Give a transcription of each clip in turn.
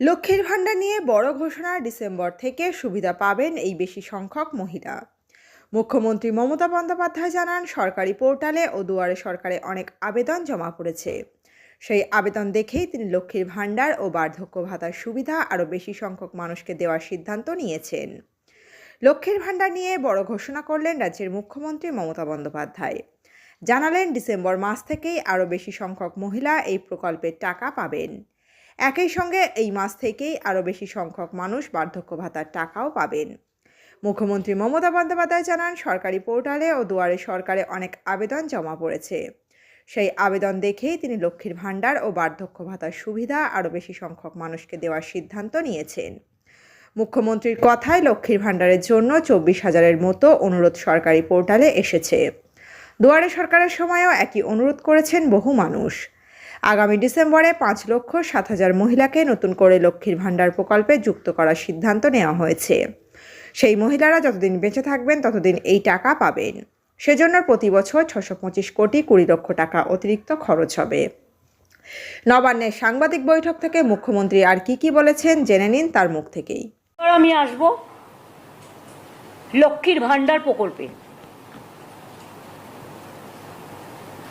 লক্ষ্মীর ভাণ্ডার নিয়ে বড় ঘোষণা ডিসেম্বর থেকে সুবিধা পাবেন এই বেশি সংখ্যক মহিলা। মুখ্যমন্ত্রী মমতা বন্দ্যোপাধ্যায় জানান, সরকারি পোর্টালে ও দুয়ারে সরকারে অনেক আবেদন জমা পড়েছে। সেই আবেদন দেখেই তিনি লক্ষ্মীর ভাণ্ডার ও বার্ধক্য ভাতার সুবিধা আরও বেশি সংখ্যক মানুষকে দেওয়ার সিদ্ধান্ত নিয়েছেন। লক্ষ্মীর ভাণ্ডার নিয়ে বড় ঘোষণা করলেন রাজ্যের মুখ্যমন্ত্রী মমতা বন্দ্যোপাধ্যায়। জানালেন, ডিসেম্বর মাস থেকেই আরও বেশি সংখ্যক মহিলা এই প্রকল্পের টাকা পাবেন। একই সঙ্গে এই মাস থেকেই আরও বেশি সংখ্যক মানুষ বার্ধক্য ভাতার টাকাও পাবেন। মুখ্যমন্ত্রী মমতা বন্দ্যোপাধ্যায় জানান, সরকারি পোর্টালে ও দুয়ারে সরকারে অনেক আবেদন জমা পড়েছে। সেই আবেদন দেখেই তিনি লক্ষ্মীর ভাণ্ডার ও বার্ধক্য ভাতার সুবিধা আরও বেশি সংখ্যক মানুষকে দেওয়ার সিদ্ধান্ত নিয়েছেন। মুখ্যমন্ত্রীর কথায় লক্ষ্মীর ভাণ্ডারের জন্য চব্বিশ হাজারের মতো অনুরোধ সরকারি পোর্টালে এসেছে। দুয়ারে সরকারের সময়ও একই অনুরোধ করেছেন বহু মানুষ। আগামী ডিসেম্বরে পাঁচ লক্ষ সাত হাজার মহিলাকে নতুন করে লক্ষ্মীর ভাণ্ডার প্রকল্পে যুক্ত করার সিদ্ধান্ত নেওয়া হয়েছে। সেই মহিলারা যতদিন বেঁচে থাকবেন, ততদিন এই টাকা পাবেন। সেজন্য প্রতি বছর ছশো পঁচিশ কোটি কুড়ি লক্ষ টাকা অতিরিক্ত খরচ হবে। নবান্নের সাংবাদিক বৈঠক থেকে মুখ্যমন্ত্রী আর কি কি বলেছেন জেনে নিন তার মুখ থেকেই। আমি আসব লক্ষ্মীর ভাণ্ডার প্রকল্পে।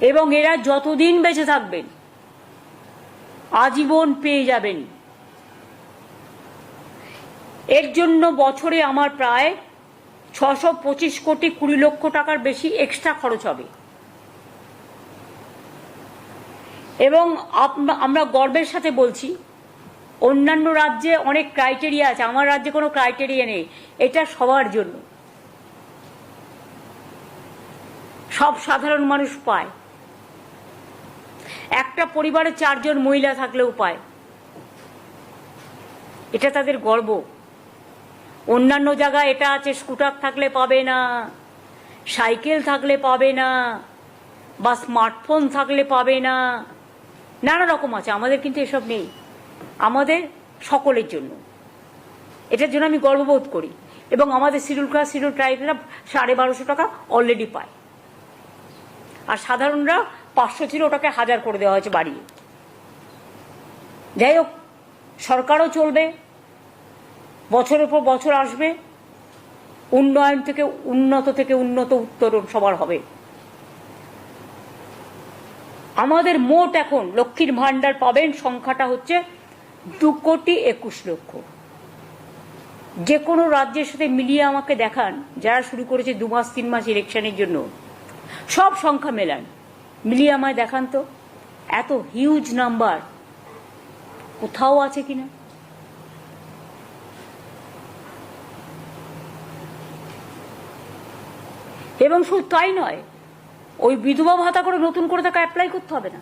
এবং এরা যতদিন বেঁচে থাকবেন, আজীবন পেয়ে যাবেন। এর জন্য বছরে আমার প্রায় ছশো পঁচিশ কোটি কুড়ি লক্ষ টাকার বেশি এক্সট্রা খরচ হবে। এবং আমরা গর্বের সাথে বলছি, অন্যান্য রাজ্যে অনেক ক্রাইটেরিয়া আছে, আমার রাজ্যে কোনো ক্রাইটেরিয়া নেই, এটা সবার জন্য। সব সাধারণ মানুষ পায়। একটা পরিবারে চারজন মহিলা থাকলেও পায়। এটা তাদের গর্ব। অন্যান্য জায়গায় এটা আছে, স্কুটার থাকলে পাবে না, সাইকেল থাকলে পাবে না, বা স্মার্টফোন থাকলে পাবে না, নানা রকম আছে, আমাদের কিন্তু এসব নেই। আমাদের সকলের জন্য। এটার জন্য আমি গর্ববোধ করি। এবং আমাদের শিডিউল ক্লাস, শিডিউল ট্রাইবেরা সাড়ে বারোশো টাকা অলরেডি পায়। আর সাধারণরা পাঁচশো ছিল, ওটাকে হাজার করে দেওয়া হয়েছে বাড়িয়ে। যাই হোক, সরকারও চলবে, বছরের পর বছর আসবে, উন্নয়ন থেকে উন্নত থেকে উন্নত উত্তরণ সবার হবে। আমাদের মোট এখন লক্ষ্মীর ভাণ্ডার পাবেন সংখ্যাটা হচ্ছে দু কোটি একুশ লক্ষ। যে কোনো রাজ্যের সাথে মিলিয়ে আমাকে দেখান, যারা শুরু করেছে দু মাস, তিন মাস ইলেকশনের জন্য। সব সংখ্যা মেলান। মিলিয়ে আমায় দেখান তো। এত হিউজ নাম্বার কোথাও আছে কিনা? এবং শুধু তাই নয়, ওই বিধবা ভাতা করে নতুন করে তাকে অ্যাপ্লাই করতে হবে না।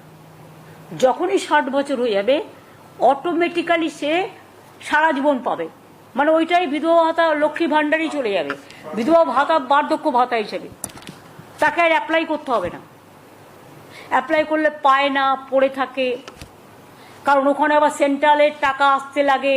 যখনই ষাট বছর হয়ে যাবে অটোমেটিক্যালি সে সারা জীবন পাবে। মানে ওইটাই বিধবা ভাতা, লক্ষ্মী ভাণ্ডারই চলে যাবে। বিধবা ভাতা বার্ধক্য ভাতা হিসেবে। তাকে আর অ্যাপ্লাই করতে হবে না। অ্যাপ্লাই করলে পায় না পড়ে থাকে। কারণ ওখানে আবার সেন্ট্রালের টাকা আসতে লাগে।